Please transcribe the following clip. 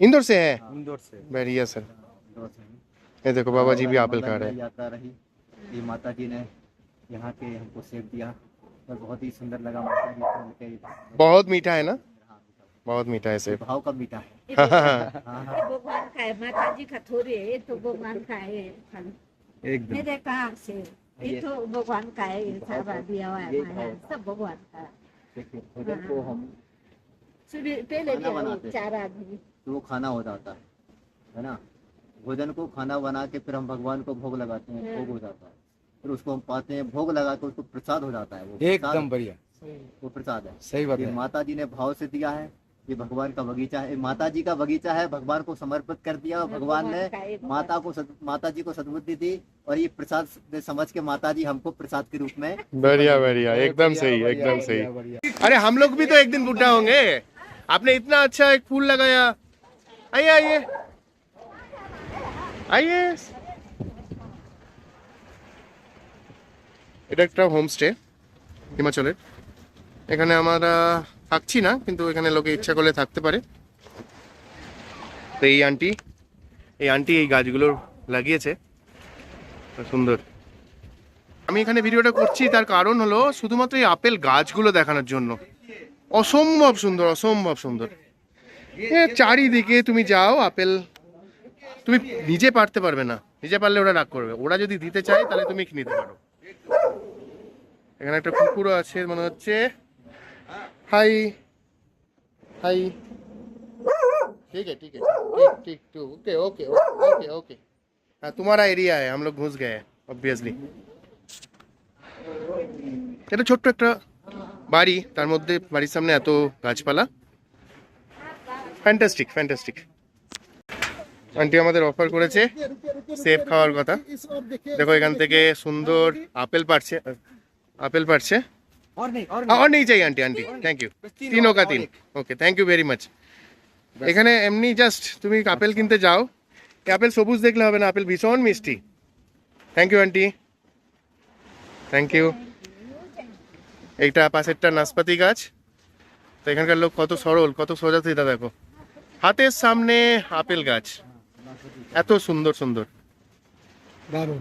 इंदौर से है? इंदौर से। बढ़िया सर। ये देखो बाबा जी भी एप्पल खा रहे हैं। ये माता जी ने यहाँ के हमको सेब दिया और बहुत ही सुंदर लगा माता जी बहुत मीठा है ना? हाँ, बहुत मीठा है सेब। भाव का मीठा है। हाँ, हाँ, भगवान हाँ भगवान का है माता जी का थोड़ी है ये तो भगवान का है फल। एकदम। मेरे कहाँ से ये तो भगवान का है ये सारा दिया हुआ है सब भगवान का। है। देखिए भोजन को हम। सुबह पहले खाना भी बनाते हैं। चार आदमी। तो वो खाना हो जाता है है ना? भोजन को खाना बना के फिर हम भगवान को भोग लगाते हैं भोग हो जाता है। फिर उसको हम पाते हैं भोग लगा के उसको प्रसाद हो जाता है वो। एकदम बढ़िया। वो प्रसाद है। सही बात है। माता जी ने भाव से दिया है ये भगवान का बगीचा है। माता जी का बगीचा है भगवान को समर्पित कर दिया और भगवान ने है, माता को सद- माता जी को सदबुद्धि दी और ये प्रसाद ने समझ के माता जी हमको प्रसाद के रूप में बढ़िया बढ़िया। एकदम सही एकदम सही। अरे हम लोग भी तो एक दिन बुढ़ा होंगे। आपने इतना अच्छा एक फूल लगाया आइए आइए आइए এটা একটা হোমস্টে হিমাচলের এখানে আমরা থাকছি না কিন্তু এখানে লোকে ইচ্ছা করলে থাকতে পারে তো এই আন্টি এই আন্টি এই গাছগুলো লাগিয়েছে তো সুন্দর আমি এখানে ভিডিওটা করছি তার কারণ হলো শুধুমাত্র এই আপেল গাছগুলো দেখানোর জন্য অসম্ভব সুন্দর অসম্ভব সুন্দর এ চারিদিকে তুমি যাও আপেল তুমি নিজে পারতে পারবে না নিজে পারলে ওরা রাগ করবে ওরা যদি দিতে চায় তাহলে তুমি নিতে পারো এখানে একটা কুকুরও আছে মনে হচ্ছে হাই হাই ठीक है ठीक है ठीक ठीक ठीक ओके ओके ओके ओके हाँ तुम्हारा एरिया है हम लोग घुस गए हैं ऑब्वियसली এটা ছোট্ট একটা বাড়ি তার মধ্যে বাড়ির সামনে এত গাছপালা। ফ্যান্টাস্টিক ফ্যান্টাস্টিক আন্টি আমাদের অফার করেছে সেফ খাওয়ার কথা। দেখো এখান থেকে সুন্দর আপেল পারছে আপেল পারছে। অনেক চাই আন্টি আন্টি থ্যাংক ইউ তিন ওকা তিন। Okay thank you very much এখানে এমনি জাস্ট তুমি আপেল কিনতে যাও। আপেল সবুজ দেখলে হবে না আপেল ভীষণ মিষ্টি। Thank you aunty thank you এইটা পাশেরটা নাসপাতি গাছ। তো এখানকার লোক কত সরল, কত সোজা সিধা দেখো। হাতের সামনে আপেল গাছ। এত সুন্দর সুন্দর। দারুণ।